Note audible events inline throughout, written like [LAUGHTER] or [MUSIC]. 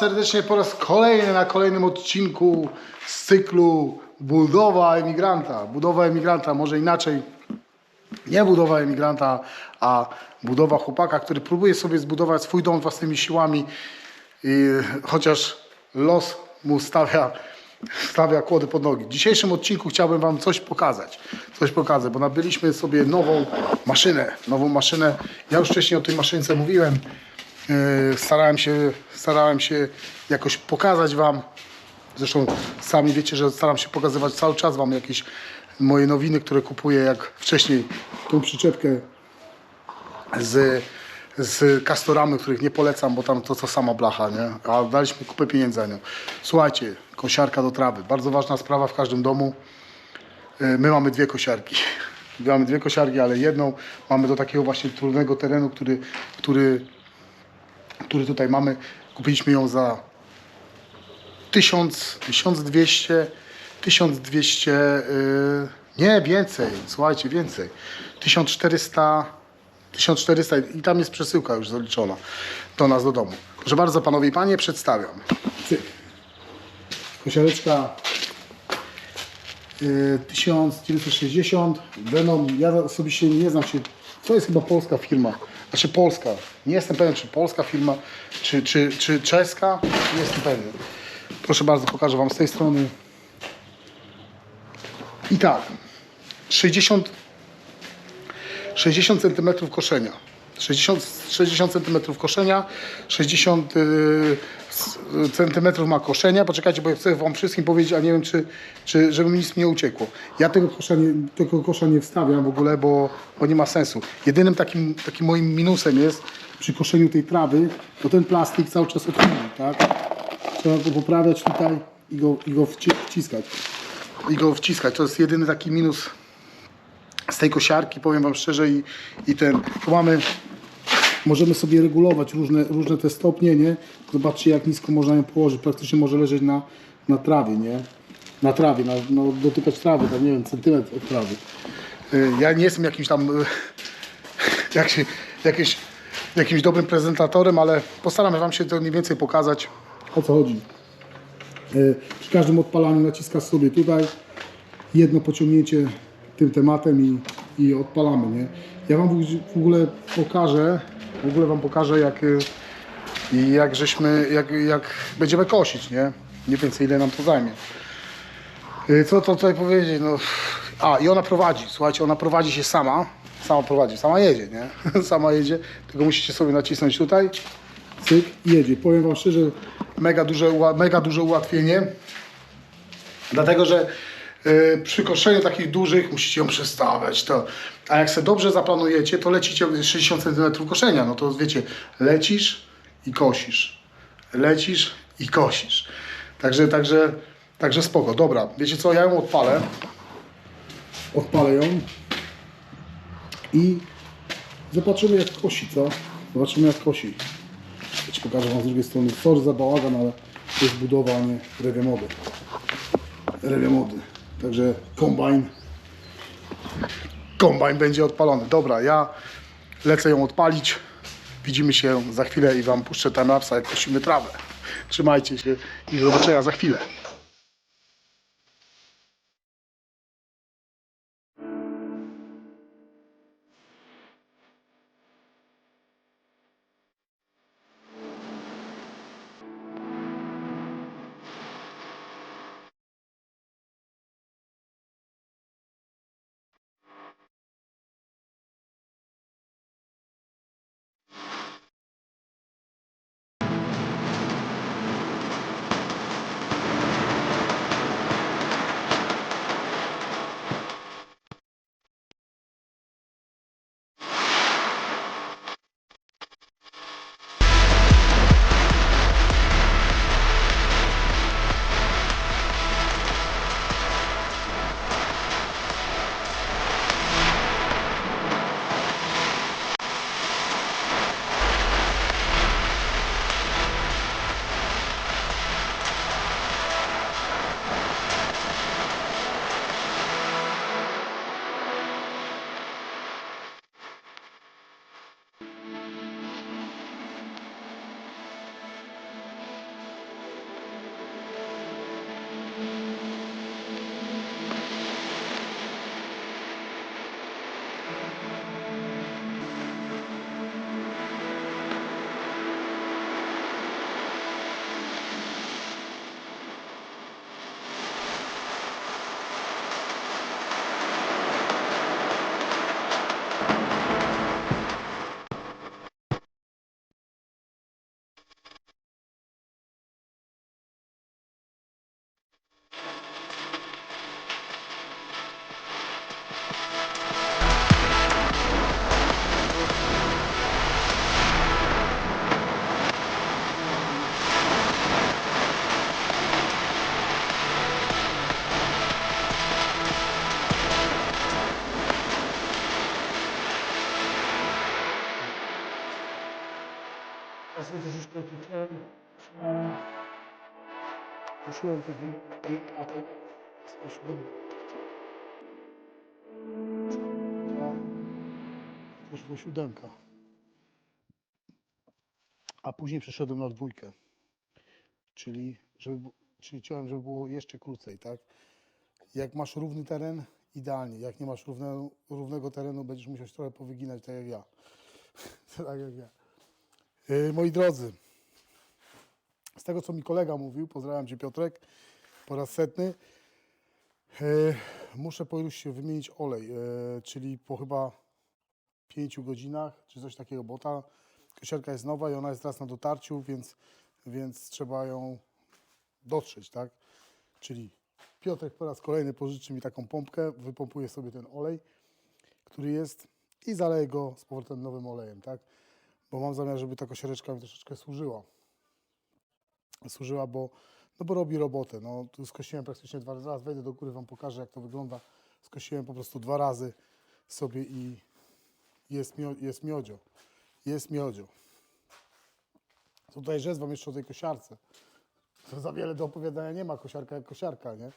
serdecznie po raz kolejny na kolejnym odcinku z cyklu Budowa emigranta. Budowa emigranta, może inaczej. Nie budowa emigranta, a budowa chłopaka, który próbuje sobie zbudować swój dom własnymi siłami, i, chociaż los mu stawia, stawia kłody pod nogi. W dzisiejszym odcinku chciałbym Wam coś pokazać. Coś pokazać, bo nabyliśmy sobie nową maszynę. Nową maszynę. Ja już wcześniej o tej maszynce mówiłem. Yy, starałem się, starałem się jakoś pokazać Wam. Zresztą sami wiecie, że staram się pokazywać cały czas Wam jakieś moje nowiny, które kupuję, jak wcześniej tą przyczepkę z, z kastorami, których nie polecam, bo tam to co sama blacha, nie? A daliśmy kupę pieniędzy za nią. Słuchajcie, kosiarka do trawy. Bardzo ważna sprawa w każdym domu. Yy, My mamy dwie kosiarki. My [LAUGHS] mamy dwie kosiarki, ale jedną mamy do takiego właśnie trudnego terenu, który, który, który tutaj mamy. Kupiliśmy ją za 1000, 1200, 1200, yy, nie więcej, słuchajcie, więcej. 1400, 1400 i tam jest przesyłka już zaliczona do nas do domu. Proszę bardzo, panowie i panie, przedstawiam. Cyk. Kosiareczka yy, 1960. Venom, ja osobiście nie znam się, to jest chyba polska firma. Znaczy polska. Nie jestem pewien, czy polska firma, czy, czy, czy czeska. Nie jestem pewien. Proszę bardzo, pokażę Wam z tej strony. I tak, 60, 60 cm koszenia. 60, 60 cm koszenia, 60 cm ma koszenia. Poczekajcie, bo ja chcę Wam wszystkim powiedzieć, a nie wiem, czy, czy żeby mi nic nie uciekło. Ja tego kosza nie, tego kosza nie wstawiam w ogóle, bo, bo nie ma sensu. Jedynym takim, takim moim minusem jest przy koszeniu tej trawy, to ten plastik cały czas odchodzi, tak? Trzeba go poprawiać tutaj i go, i go wci- wciskać. I go wciskać. To jest jedyny taki minus z tej kosiarki, powiem Wam szczerze. I, i ten, tu mamy, możemy sobie regulować różne, różne te stopnie, nie? Zobaczcie jak nisko można ją położyć. Praktycznie może leżeć na, na trawie, nie? Na trawie, na, no, dotykać trawy, tam nie wiem, centymetr od trawy. Y, Ja nie jestem jakimś tam, y, [LAUGHS] jak się, jakieś, jakimś dobrym prezentatorem, ale postaram się Wam się to mniej więcej pokazać, o co chodzi. E, Przy każdym odpalaniu naciskasz sobie tutaj jedno pociągnięcie tym tematem i, i odpalamy, nie? Ja Wam w ogóle pokażę, w ogóle Wam pokażę jak, y, jak żeśmy, jak, jak będziemy kosić, nie? Nie więcej ile nam to zajmie. Y, Co to tutaj powiedzieć? No, a i ona prowadzi, słuchajcie, ona prowadzi się sama, sama prowadzi, sama jedzie, nie? [LAUGHS] sama jedzie, tylko musicie sobie nacisnąć tutaj, cyk jedzie. Powiem Wam szczerze, mega duże, mega duże ułatwienie, dlatego że y, przy koszeniu takich dużych musicie ją przestawiać, to, a jak sobie dobrze zaplanujecie, to lecicie 60 cm koszenia, no to wiecie, lecisz i kosisz, lecisz i kosisz. Także, także, także spoko. Dobra, wiecie co, ja ją odpalę. Odpalę ją i zobaczymy jak kosi, co? Zobaczymy jak kosi. Ja ci pokażę wam z drugiej strony. Sorry za bałagan, ale to jest budowa, a nie rewia mody. Rewia. Także kombajn. Kombajn będzie odpalony. Dobra, ja lecę ją odpalić. Widzimy się za chwilę i wam puszczę timelapsa jak kosimy trawę. Trzymajcie się i do zobaczenia za chwilę. Poszły też już do tutaj. Poszłem wtedy i apel. Poszłem. Poszła siódemka. A później przeszedłem na dwójkę. Czyli, żeby, czyli chciałem, żeby było jeszcze krócej, tak? Jak masz równy teren, idealnie. Jak nie masz równe, równego terenu, będziesz musiał się trochę powyginać, tak jak ja. [LAUGHS] tak jak ja. Yy, moi drodzy, z tego co mi kolega mówił, pozdrawiam Cię Piotrek, po raz setny, yy, muszę po się wymienić olej, yy, czyli po chyba 5 godzinach, czy coś takiego, bo ta kosiarka jest nowa i ona jest teraz na dotarciu, więc, więc trzeba ją dotrzeć, tak? Czyli Piotrek po raz kolejny pożyczy mi taką pompkę, wypompuję sobie ten olej, który jest i zaleję go z powrotem nowym olejem, tak? Bo mam zamiar, żeby ta kosiareczka mi troszeczkę służyła. Służyła, bo, no bo robi robotę. No, tu skosiłem praktycznie dwa razy, zaraz wejdę do góry, Wam pokażę jak to wygląda. Skosiłem po prostu dwa razy sobie i jest, mio, jest miodzio. Jest miodzio. Tutaj rzecz Wam jeszcze o tej kosiarce. To za wiele do opowiadania nie ma, kosiarka jak kosiarka, nie?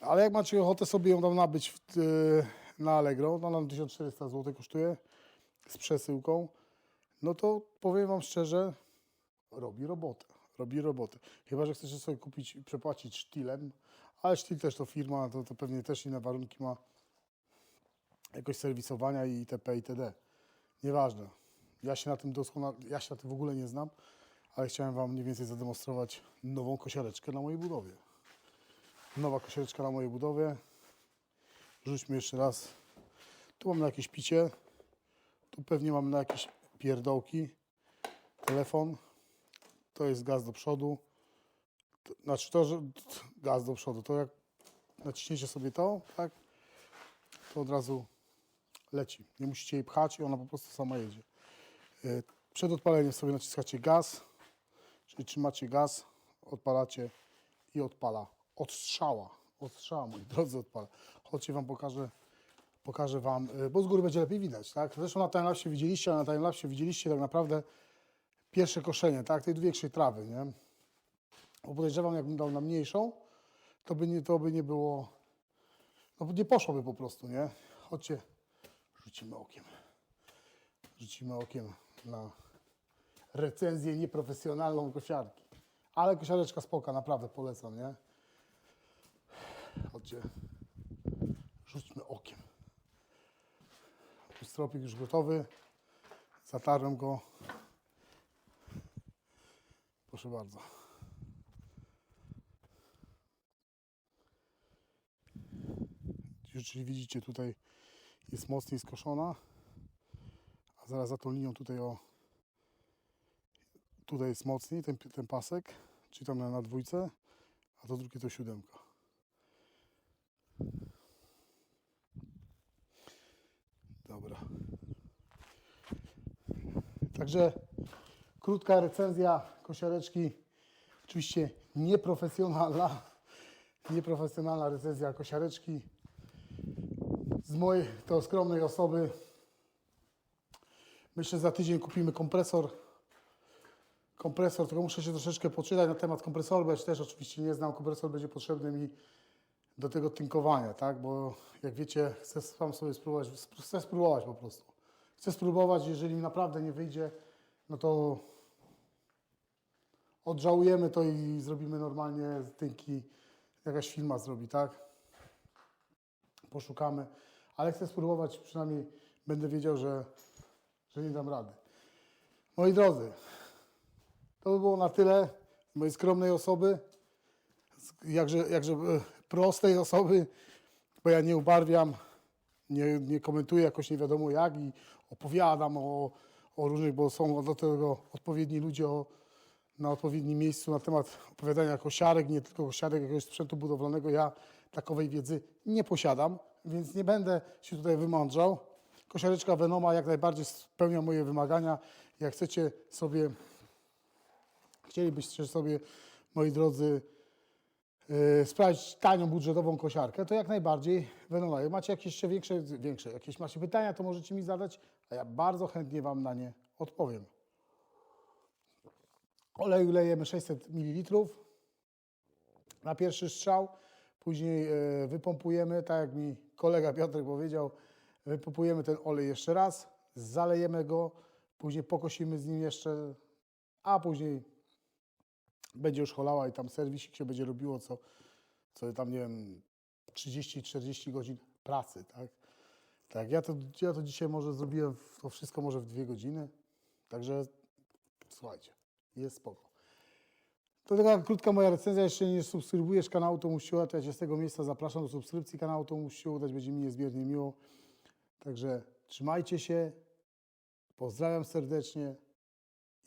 Ale jak macie ochotę sobie ją tam nabyć w, yy, na Allegro, no nam 1400 zł kosztuje z przesyłką, no to powiem Wam szczerze, robi robotę. Robi robotę. Chyba, że chcecie sobie kupić i przepłacić sztilem, ale sztil też to firma, to, to pewnie też inne warunki ma jakoś serwisowania i itp. itd. Nieważne. Ja się na tym doskonale, ja się na tym w ogóle nie znam, ale chciałem Wam mniej więcej zademonstrować nową kosiareczkę na mojej budowie. Nowa kosiareczka na mojej budowie. Rzućmy jeszcze raz. Tu mam na jakieś picie. Tu pewnie mam na jakieś pierdołki. Telefon. To jest gaz do przodu. Znaczy to, że gaz do przodu. To jak naciśniecie sobie to, tak, to od razu leci. Nie musicie jej pchać i ona po prostu sama jedzie. Y, Przed odpaleniem sobie naciskacie gaz, czyli trzymacie gaz, odpalacie i odpala. Od strzała. Od strzała, moi drodzy, odpala. Chodźcie Wam pokażę, pokażę Wam, y, bo z góry będzie lepiej widać, tak? Zresztą na timelapsie widzieliście, ale na timelapsie widzieliście tak naprawdę pierwsze koszenie, tak? Tej większej trawy, nie? Bo podejrzewam, jakbym dał na mniejszą, to by nie, to by nie było, no nie poszłoby po prostu, nie? Chodźcie, rzucimy okiem. Rzucimy okiem na recenzję nieprofesjonalną kosiarki. Ale kosiareczka spoka, naprawdę polecam, nie? Chodźcie, rzućmy okiem. Stropik już gotowy. Zatarłem go. Proszę bardzo. Czyli widzicie tutaj jest mocniej skoszona. A zaraz za tą linią tutaj o tutaj jest mocniej ten, ten pasek, czyli tam na, na dwójce, a to drugie to siódemka. Dobra. Także krótka recenzja kosiareczki. Oczywiście nieprofesjonalna. Nieprofesjonalna recenzja kosiareczki. Z mojej to skromnej osoby. Myślę, że za tydzień kupimy kompresor. Kompresor, tylko muszę się troszeczkę poczytać na temat kompresoru, bo ja też oczywiście nie znam. Kompresor będzie potrzebny mi do tego tynkowania, tak? Bo jak wiecie, chcę sam sobie spróbować, sp- chcę spróbować po prostu. Chcę spróbować, jeżeli naprawdę nie wyjdzie, no to odżałujemy to i zrobimy normalnie tynki, jakaś firma zrobi, tak? Poszukamy, ale chcę spróbować, przynajmniej będę wiedział, że, że nie dam rady. Moi drodzy, to by było na tyle z mojej skromnej osoby jakże, jakże e, prostej osoby, bo ja nie ubarwiam, nie, nie komentuję jakoś nie wiadomo jak i opowiadam o, o różnych, bo są do tego odpowiedni ludzie o, na odpowiednim miejscu na temat opowiadania kosiarek, nie tylko kosiarek, jakiegoś sprzętu budowlanego. Ja takowej wiedzy nie posiadam, więc nie będę się tutaj wymądrzał. Kosiareczka Venoma jak najbardziej spełnia moje wymagania. Jak chcecie sobie, chcielibyście sobie, moi drodzy, yy, sprawdzić tanią, budżetową kosiarkę, to jak najbardziej Venoma. Jak macie jakieś jeszcze większe, większe, jakieś macie pytania, to możecie mi zadać, a ja bardzo chętnie Wam na nie odpowiem. Oleju lejemy 600 ml. na pierwszy strzał, później e, wypompujemy, tak jak mi kolega Piotrek powiedział, wypompujemy ten olej jeszcze raz, zalejemy go, później pokosimy z nim jeszcze, a później będzie już holała i tam serwisik się będzie robiło, co, co tam, nie wiem, 30-40 godzin pracy, tak? Tak, ja to, ja to dzisiaj może zrobiłem to wszystko może w dwie godziny, także słuchajcie, jest spoko. To taka krótka moja recenzja. Jeszcze nie subskrybujesz kanału, to musisz udać. Ja Cię z tego miejsca zapraszam do subskrypcji kanału, to musisz się udać. Będzie mi niezmiernie miło. Także trzymajcie się. Pozdrawiam serdecznie.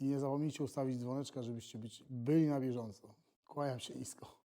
I nie zapomnijcie ustawić dzwoneczka, żebyście byli na bieżąco. Kłaniam się nisko.